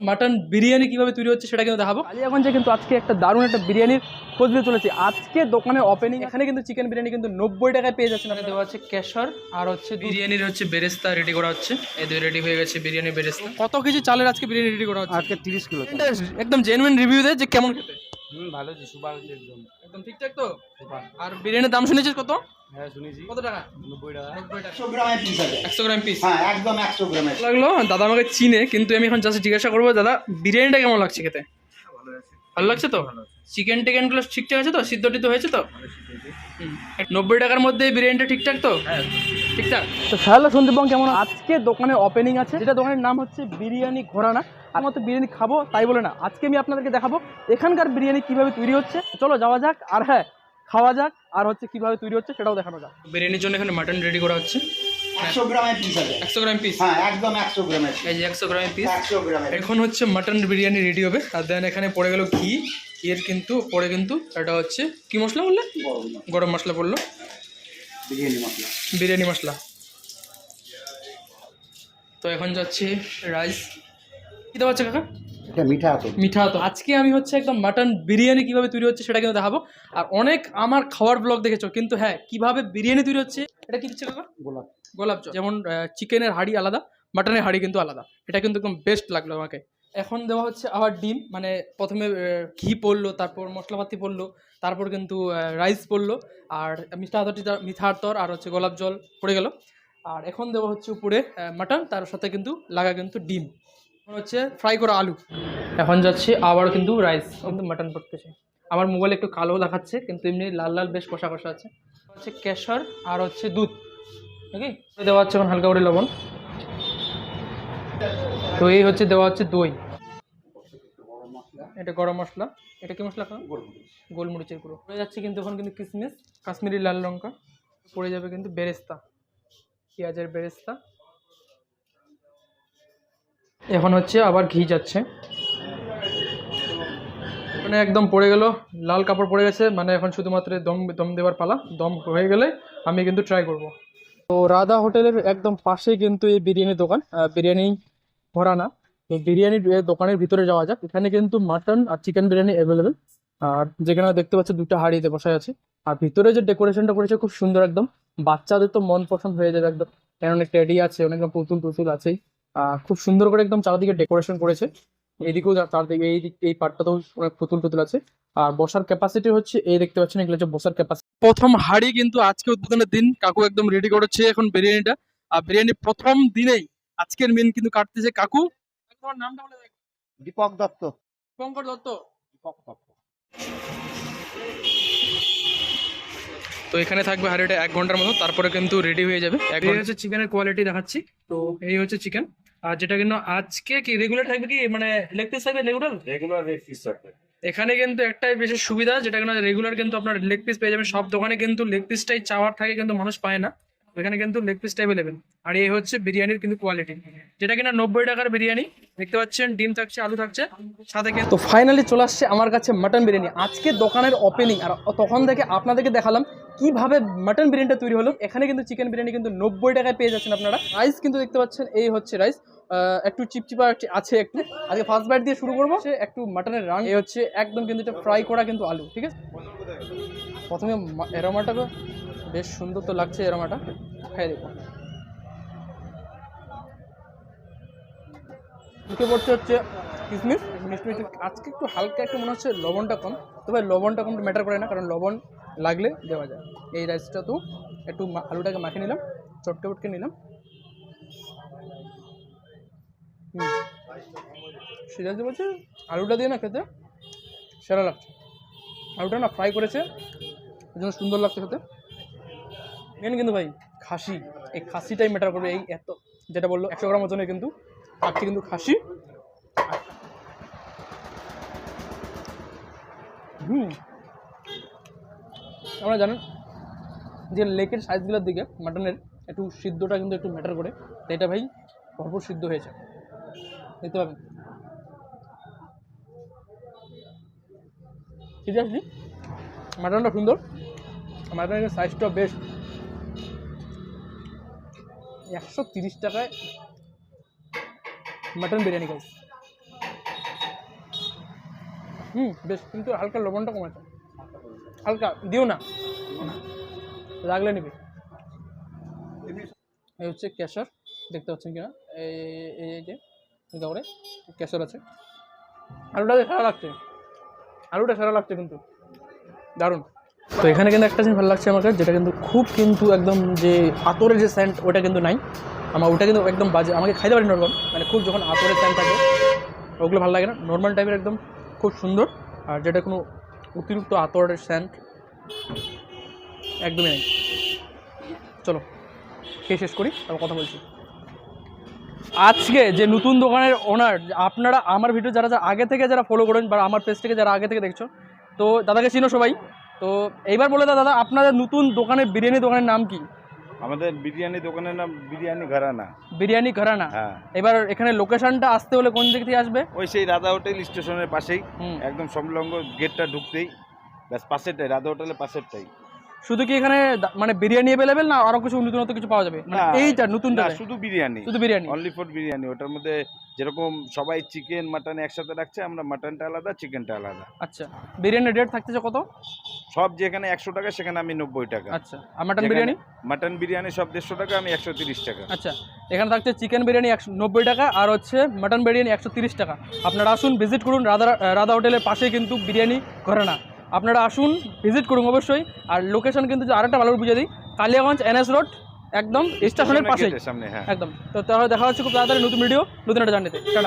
Mutton biryani কীভাবে তৈরি হচ্ছে সেটা কিন্তু দেখাবো। কালিয়াগঞ্জে কিন্তু আজকে একটা দারুণ একটা বিরিয়ানির খোঁজ নিয়ে চলেছে। আজকে দোকানে ওপেনিং এখানে কিন্তু চিকেন বিরিয়ানি কিন্তু নব্বই টাকায় পেয়ে যাচ্ছে না দেওয়া হচ্ছে কেশর আর হচ্ছে বিরিয়ানির হচ্ছে বেরেস্তা রেডি করা হচ্ছে। এই দুই রেডি হয়ে গেছে বিরিয়ানি বেরেস্তা। কত কিছু চালের আজকে বিরিয়ানি রেডি করা হচ্ছে? আজকে তিরিশ কিলো একদম জেনুইন রিভিউ দেয় যে কেমন খেতে। হুম ভালো যে সুপার হচ্ছে একদম। একদম ঠিকঠাক তো? আর বিরিয়ানির দাম শুনেছিস কত? হ্যাঁ শুনেছি। কত টাকা? নব্বই টাকা। নব্বই টাকা একশো গ্রাম পিস হ্যাঁ একদম একশো লাগল। দাদা আমাকে চিনে কিন্তু আমি এখন জাস্ট জিজ্ঞাসা করব দাদা বিরিয়ানিটা কেমন লাগছে খেতে? ভালো লাগছে তো? চিকেন টিকেনগুলো ঠিকঠাক আছে তো? সিদ্ধ টিদ্ধ হয়েছে তো। নব্বই টাকার মধ্যে এই বিরিয়ানিটা ঠিকঠাক তো? ঠিকঠাক? তো হ্যালো সন্দীপবাং কেমন আজকে দোকানে ওপেনিং আছে যেটা দোকানের নাম হচ্ছে বিরিয়ানি ঘোরানা। আর মতো বিরিয়ানি খাব তাই বলে না। আজকে আমি আপনাদেরকে দেখাবো এখানকার বিরিয়ানি কীভাবে তৈরি হচ্ছে। চলো যাওয়া যাক। আর হ্যাঁ খাওয়া যাক আর হচ্ছে কীভাবে তৈরি হচ্ছে সেটাও দেখানো যাক। বিরিয়ানির জন্য এখানে মাটন রেডি করা হচ্ছে। একশো গ্রামের পিস আছে। একশো গ্রাম পিস হ্যাঁ একদম একশো গ্রামের এই যে একশো গ্রাম পিস একশো গ্রামের এখন হচ্ছে মাটন বিরিয়ানি রেডি হবে। আর দেন এখানে পড়ে গেল ঘি। এর কিন্তু পরে কিন্তু এটা হচ্ছে কি মশলা বললে? গরম মশলা। পড়ল বিরিয়ানি মশলা। বিরিয়ানি মশলা। তো এখন যাচ্ছে রাইস কি দেওয়া হচ্ছে কাকা? এটা মিঠা মিঠা তো আজকে আমি হচ্ছে একদম মাটন বিরিয়ানি কীভাবে তৈরি হচ্ছে সেটা কিন্তু দেখাবো। আর অনেক আমার খাওয়ার ব্লগ দেখেছ কিন্তু হ্যাঁ কীভাবে বিরিয়ানি তৈরি হচ্ছে এটা কি দিচ্ছে কাকা? গোলাপ। গোলাপ যেমন চিকেনের হাড়ি আলাদা মাটনের হাড়ি কিন্তু আলাদা। এটা কিন্তু একদম বেস্ট লাগল আমাকে। এখন দেওয়া হচ্ছে আবার ডিম মানে প্রথমে ঘি পড়ল তারপর মশলাপাতি পড়ল তারপর কিন্তু রাইস পড়ল আর মিঠা হাতটি মিঠার তর আর হচ্ছে গোলাপ জল পড়ে গেল। আর এখন দেওয়া হচ্ছে উপরে মাটন তার সাথে কিন্তু লাগা কিন্তু ডিম। হচ্ছে ফ্রাই করা আলু। এখন যাচ্ছে আবার কিন্তু রাইস কিন্তু মাটন পড়তেছে। আমার মোবাইলে একটু কালো দেখাচ্ছে, কিন্তু এমনি লাল লাল বেশ কষা কষা আছে। হচ্ছে কেশর আর হচ্ছে দুধ, নাকি? দেওয়া হচ্ছে এখন হালকা করে লবণ। তো এই হচ্ছে দেওয়া হচ্ছে দই। এটা গরম মশলা। এটা কি মশলা খাওয়া গোলমরিচের গুঁড়ো। পড়ে যাচ্ছে কিন্তু এখন কিন্তু কিশমিশ কাশ্মীরি লাল লঙ্কা। পড়ে যাবে কিন্তু বেরেস্তা, পেঁয়াজের বেরেস্তা। এখন হচ্ছে আবার ঘি যাচ্ছে। মানে একদম পড়ে গেল, লাল কাপড় পড়ে গেছে মানে এখন শুধুমাত্র দম দম দেওয়ার পালা, দম হয়ে গেলে আমি কিন্তু ট্রাই করব। তো রাধা হোটেলের একদম পাশেই কিন্তু এই বিরিয়ানির দোকান বিরিয়ানি ভরা না তো বিরিয়ানির দোকানের ভিতরে যাওয়া যাক, এখানে কিন্তু মাটন আর চিকেন বিরিয়ানি অ্যাভেলেবেল আর যেখানে দেখতে পাচ্ছি দুটো হাঁড়িতে বসায় আছে। আর ভিতরে যে ডেকোরেশনটা করেছে খুব সুন্দর একদম, বাচ্চাদের তো মন পছন্দ হয়ে যাবে একদম। এখানে অনেক টেডি আছে, অনেক পুতুল টুতুল আছেই। খুব সুন্দর করে একদম চারদিকে ডেকোরেশন করেছে। এইদিকেও যা- চারদিকে এই দিক এই পার্টটাতেও অনেক পুতুল টুতুল আছে। আর বসার ক্যাপাসিটি হচ্ছে এই দেখতে পাচ্ছেন এগুলো হচ্ছে বসার ক্যাপাসিটি প্রথম হাড়ি কিন্তু আজকে উদ্বোধনের দিন কাকু একদম রেডি করেছে এখন বিরিয়ানিটা। আর বিরিয়ানি প্রথম দিনেই আজকের মেন কিন্তু কাটতেছে কাকু। তোমার নামটা বলে দীপক দত্ত। শঙ্কর দত্ত। দীপক দত্ত। তো এখানে থাকবে হাড়িটা এক ঘণ্টার মতো তারপরে কিন্তু রেডি হয়ে যাবে। এই হচ্ছে চিকেনের কোয়ালিটি দেখাচ্ছি। তো এই হচ্ছে চিকেন আর যেটা কিন্তু আজকে কি রেগুলার থাকবে কি? মানে লেগ পিস থাকবে রেগুলার রেগুলার ফিস থাকবে। এখানে কিন্তু একটাই বেশি সুবিধা যেটা কিনা রেগুলার কিন্তু আপনার লেগ পিস পেয়ে যাবেন। সব দোকানে কিন্তু লেগ পিসটাই চাওয়ার থাকে কিন্তু মানুষ পায় না। এখানে কিন্তু লেগ পিসটা অ্যাভেলেবেল আর এই হচ্ছে বিরিয়ানির কিন্তু কোয়ালিটি যেটা কিনা নব্বই টাকার বিরিয়ানি। দেখতে পাচ্ছেন ডিম থাকছে আলু থাকছে সাথে কিন্তু তো ফাইনালি চলে আসছে আমার কাছে মাটন বিরিয়ানি। আজকে দোকানের ওপেনিং আর তখন থেকে আপনাদেরকে দেখালাম কীভাবে মাটন বিরিয়ানিটা তৈরি হলো, এখানে কিন্তু চিকেন বিরিয়ানি কিন্তু নব্বই টাকায় পেয়ে যাচ্ছেন আপনারা। রাইস কিন্তু দেখতে পাচ্ছেন, এই হচ্ছে রাইস একটু চিপচিপা আছে একটু। আজকে ফার্স্ট বাইট দিয়ে শুরু করব। একটু মাটনের রান এই হচ্ছে একদম কিন্তু এটা ফ্রাই করা কিন্তু আলু, ঠিক আছে? প্রথমে এরোমাটাকে বেশ সুন্দর তো লাগছে এরোমাটা খাই দেখো। ঢুকে পড়ছে হচ্ছে মিষ্টি মিষ্টি। আজকে একটু হালকা একটু মনে হচ্ছে লবণটা কম। তবে লবণটা কম ম্যাটার করে না, কারণ লবণ লাগলে দেওয়া যায়। এই রাইসটা তো একটু আলুটাকে মাখিয়ে নিলাম, চটকে উটকে নিলাম। সিরাজি বলছে, আলুটা দিয়ে না খেতে সেরা লাগছে। আলুটা না ফ্রাই করেছে, এই জন্য সুন্দর লাগছে খেতে। মেন কিন্তু ভাই খাসি, এই খাসিটাই ম্যাটার করবে। এই এত, যেটা বলল একশো গ্রাম ওজনে কিন্তু খাচ্ছি কিন্তু খাসি। হুম। আপনারা জানেন যে লেকের সাইজগুলোর দিকে মাটনের একটু সিদ্ধটা কিন্তু একটু ম্যাটার করে তো এটা ভাই ভরপুর সিদ্ধ হয়েছে। দেখতে পাবেন। সিরিয়াসলি মাটনটা সুন্দর। মাটনের সাইজটা বেশ একশো তিরিশ টাকায় মাটন বিরিয়ানি গাইস হুম, বেশ, কিন্তু হালকা লবণটা কমেছে হালকা, দিও না। লাগলে নিবি। এই হচ্ছে কেশর দেখতে পাচ্ছেন কিনা? এই এই যে এটা করে কেশর আছে। আলুটা সারা লাগছে। আলুটা সারা লাগছে কিন্তু। দারুণ। তো এখানে কিন্তু একটা জিনিস ভালো লাগছে আমাকে, যেটা কিন্তু খুব কিন্তু একদম যে আতরের যে স্যান্ট ওটা কিন্তু নাই। আমার ওটা কিন্তু একদম বাজে, আমাকে খাইতে পারি নর্মাল। মানে খুব যখন আতরের স্যান্ট থাকে, ওগুলো ভালো লাগে না। নর্মাল টাইপের একদম খুব সুন্দর। আর যেটা কোনো অতিরিক্ত আতরের স্যান্ট একদমই নেই। চলো, খেয়ে শেষ করি, তারপর কথা বলছি। আজকে যে নতুন দোকানের ওনার আপনারা আমার ভিডিও যারা যারা আগে থেকে যারা ফলো করেন বা আমার পেজ থেকে যারা আগে থেকে দেখছ, তো দাদাকে চিনো সবাই। তো এইবার বলে দাদা, আপনাদের নতুন দোকানের বিরিয়ানি দোকানের নাম কি? আমাদের বিরিয়ানি দোকানের নাম বিরিয়ানি ঘরানা। বিরিয়ানি ঘরানা? হ্যাঁ। এবার এখানে লোকেশনটা আসতে হলে কোন দিক থেকে আসবে? ওই সেই রাধা হোটেল স্টেশনের পাশেই। একদম সংলগ্ন গেটটা ঢুকতেই। ব্যাস পাশেরটাই রাধা হোটেলের পাশেরটাই। শুধু কি এখানে মানে বিরিয়ানি অ্যাভেলেবেল না আরও কিছু নতুন কিছু পাওয়া যাবে? মানে এইটা নতুনটা না শুধু বিরিয়ানি। শুধু বিরিয়ানি? Only for biryani. ওটার মধ্যে যেরকম সবাই চিকেন মাটন একসাথে রাখছে আমরা মাটনটা আলাদা চিকেনটা আলাদা। আচ্ছা বিরিয়ানির রেট থাকতেছে কত? সব যেখানে একশো টাকা সেখানে আমি নব্বই টাকা। আচ্ছা আর মাটন বিরিয়ানি? মাটন বিরিয়ানি সব দেড়শো টাকা আমি একশো তিরিশ টাকা। আচ্ছা এখানে থাকছে চিকেন বিরিয়ানি একশো নব্বই টাকা আর হচ্ছে মাটন বিরিয়ানি একশো তিরিশ টাকা। আপনারা আসুন ভিজিট করুন রাধা রাধা হোটেলের পাশে কিন্তু বিরিয়ানি ঘরে না। আপনারা আসুন ভিজিট করুন অবশ্যই। আর লোকেশন কিন্তু আরেকটা ভালো বুঝে দিই কালিয়াগঞ্জ এনএস রোড একদম স্টেশনের পাশে সামনে হ্যাঁ। একদম। তো তাহলে দেখা হচ্ছে খুব তাড়াতাড়ি নতুন ভিডিও নতুন একটা জার্নিতে টাটা।